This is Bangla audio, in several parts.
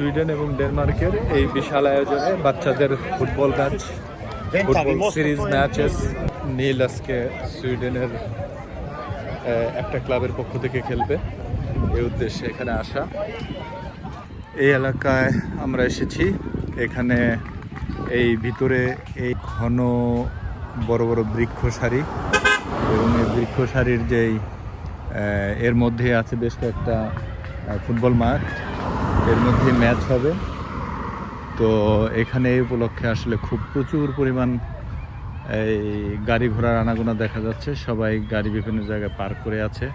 সুইডেন এবং ডেনমার্কের এই বিশাল আয়োজনে বাচ্চাদের football match, football series matches নীল আজকে সুইডেনের একটা ক্লাবের পক্ষ থেকে খেলবে। এই উদ্দেশ্যে এখানে আসা। এই এলাকায় আমরা এসেছি। এখানে এই ভিতরে এই ঘন বড় বড় বৃক্ষ সারি এবং এই বৃক্ষ সারির যেই এর মধ্যে আছে বেশ কয়েকটা ফুটবল মাঠ। এর মধ্যে ম্যাচ হবে। তো এখানে এই উপলক্ষে আসলে খুব প্রচুর পরিমাণ, এই গাড়ি ঘোড়ার আনাগোনা দেখা যাচ্ছে। সবাই গাড়ি বিভিন্ন জায়গায় পার্ক করে আছে।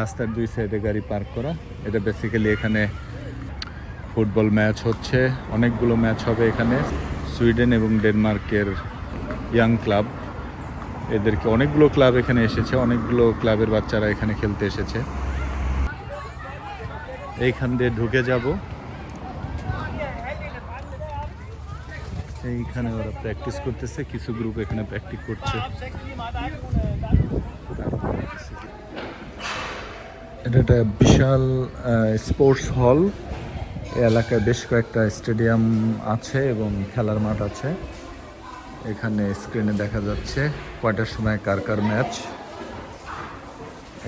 রাস্তার দুই সাইডে গাড়ি পার্ক করা। এটা বেসিক্যালি এখানে ফুটবল ম্যাচ হচ্ছে। অনেকগুলো ম্যাচ হবে এখানে। সুইডেন এবং ডেনমার্কের ইয়াং ক্লাব এদেরকে অনেকগুলো ক্লাব এখানে এসেছে। অনেকগুলো ক্লাবের বাচ্চারা এখানে খেলতে এসেছে। এইখান দিয়ে ঢুকে যাব। এইখানে ওরা প্র্যাকটিস করতেছে, কিছু গ্রুপ এখানে প্র্যাকটিস করছে। এটা একটা বিশাল স্পোর্টস হল এলাকায় বেশ কয়েকটা স্টেডিয়াম আছে এবং খেলার মাঠ আছে। এখানে স্ক্রিনে দেখা যাচ্ছে কয়টার সময় কার কার ম্যাচ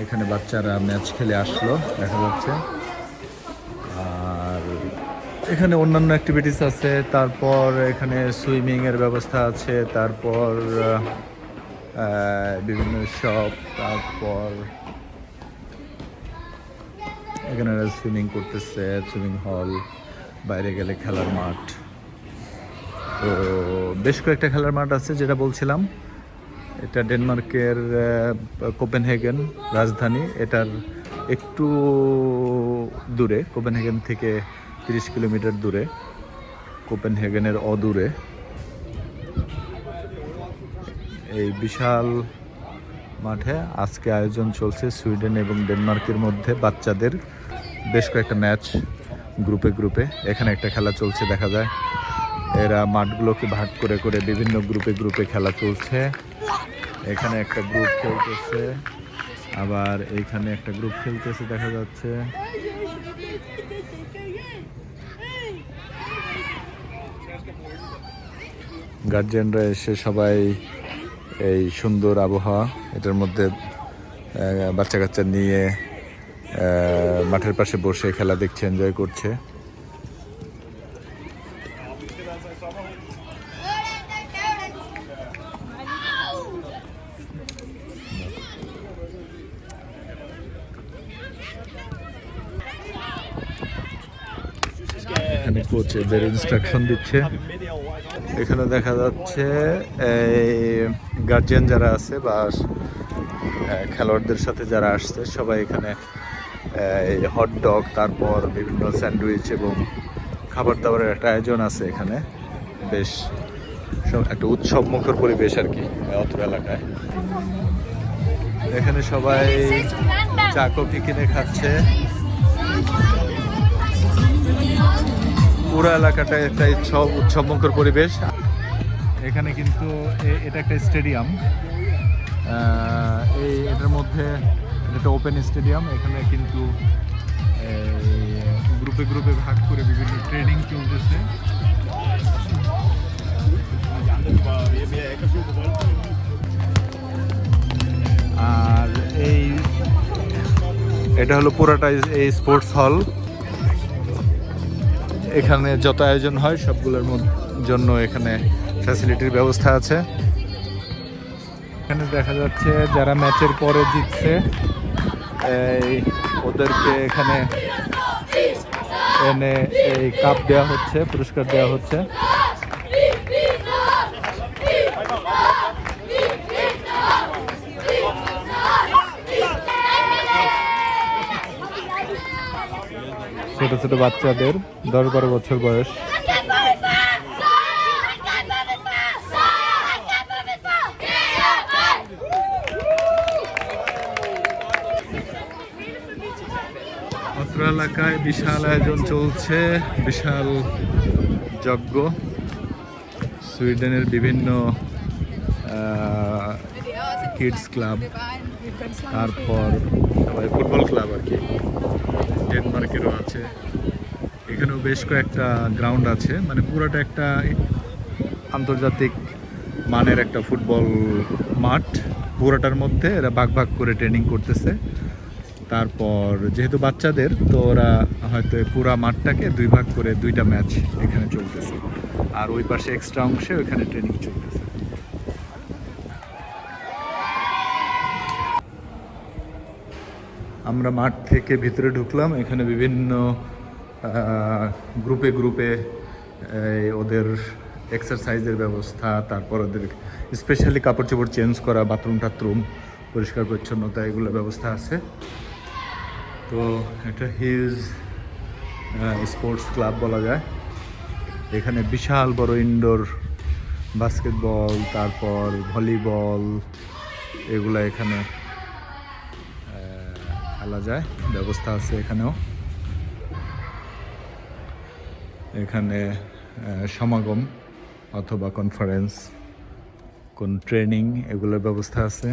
এখানে বাচ্চারা ম্যাচ খেলে আসলো, দেখা যাচ্ছে। এখানে অন্যান্য অ্যাক্টিভিটিস আছে, তারপর এখানে সুইমিং এর ব্যবস্থা আছে, তারপর বিভিন্ন শপ তারপর এখানে সুইমিং করতেছে সুইমিং হল বাইরে গেলে খেলার মাঠ। তো বেশ কয়েকটা খেলার মাঠ আছে যেটা বলছিলাম। এটা ডেনমার্কের কোপেনহেগেন রাজধানী। এটার একটু দূরে, কোপেনহেগেন থেকে তিরিশ কিলোমিটার দূরে, কোপেনহেগেনের অদূরে। এই বিশাল মাঠে আজকে আয়োজন চলছে সুইডেন এবং ডেনমার্কের মধ্যে বাচ্চাদের বেশ কয়েকটা ম্যাচ গ্রুপে গ্রুপে। এখানে একটা খেলা চলছে, দেখা যায়। এরা মাঠগুলোকে ভাগ করে করে বিভিন্ন গ্রুপে গ্রুপে খেলা চলছে। এখানে একটা গ্রুপ খেলতেছে, আবার এইখানে একটা গ্রুপ খেলতেছে, দেখা যাচ্ছে। গার্জিয়ানরা এসে সবাই এই সুন্দর আবহাওয়া, এটার মধ্যে বাচ্চা কাচ্চা নিয়ে মাঠের পাশে বসে খেলা দেখছে এনজয় করছে এখানে কোচ এদের ইনস্ট্রাকশন দিচ্ছে। এখানে দেখা যাচ্ছে, এই গার্জিয়ান যারা আছে বা খেলোয়াড়দের সাথে যারা আসছে, সবাই এখানে হট ডগ তারপর বিভিন্ন স্যান্ডউইচ এবং খাবার দাবারের একটা আয়োজন আছে এখানে। বেশ একটা উৎসব মুখর পরিবেশ আর কি অত্র এলাকায়। এখানে সবাই চা, কফি কিনে খাচ্ছে। পুরো এলাকাটা একটা উৎসব উৎসব মুখর পরিবেশ। এখানে কিন্তু এটা একটা স্টেডিয়াম। এই এটার মধ্যে এটা ওপেন স্টেডিয়াম। এখানে কিন্তু গ্রুপে গ্রুপে ভাগ করে বিভিন্ন ট্রেনিং চলতেছে। আর এই, এটা হলো পুরাটা এই স্পোর্টস হল এখানে যত আয়োজন হয়, সবগুলোর জন্য এখানে ফ্যাসিলিটির ব্যবস্থা আছে। এখানে দেখা যাচ্ছে যারা ম্যাচের পরে জিতছে ওদেরকে এখানে এনে এই কাপ দেওয়া হচ্ছে, পুরস্কার দেওয়া হচ্ছে। ছোট ছোট বাচ্চাদের দশ বারো বছর বয়স। এলাকায় বিশাল আয়োজন চলছে, বিশাল যজ্ঞ। সুইডেনের বিভিন্ন কিডস ক্লাব তারপর ফুটবল ক্লাব আর কি। ডেনমার্কেরও আছে। এখানেও বেশ কয়েকটা গ্রাউন্ড আছে। মানে পুরোটা একটা আন্তর্জাতিক মানের একটা ফুটবল মাঠ। পুরোটার মধ্যে এরা ভাগ ভাগ করে ট্রেনিং করতেছে। তারপর যেহেতু বাচ্চাদের, তো ওরা হয়তো পুরা মাঠটাকে দুই ভাগ করে দুইটা ম্যাচ এখানে চলতেছে। আর ওই পাশে এক্সট্রা অংশে ওইখানে ট্রেনিং চলতেছে। আমরা মাঠ থেকে ভিতরে ঢুকলাম, এখানে বিভিন্ন গ্রুপে গ্রুপে ওদের এক্সারসাইজের ব্যবস্থা, তারপর ওদের স্পেশালি কাপড় চোপড় চেঞ্জ করা বাথরুম টাথরুম পরিষ্কার, পরিচ্ছন্নতা, এগুলো ব্যবস্থা আছে। তো এটা হিজ স্পোর্টস ক্লাব বলা যায়। এখানে বিশাল বড় ইনডোর বাস্কেটবল তারপর ভলিবল এগুলা এখানে খেলা যায় ব্যবস্থা আছে এখানেও। এখানে সমাগম অথবা কনফারেন্স কোন ট্রেনিং এগুলোর ব্যবস্থা আছে।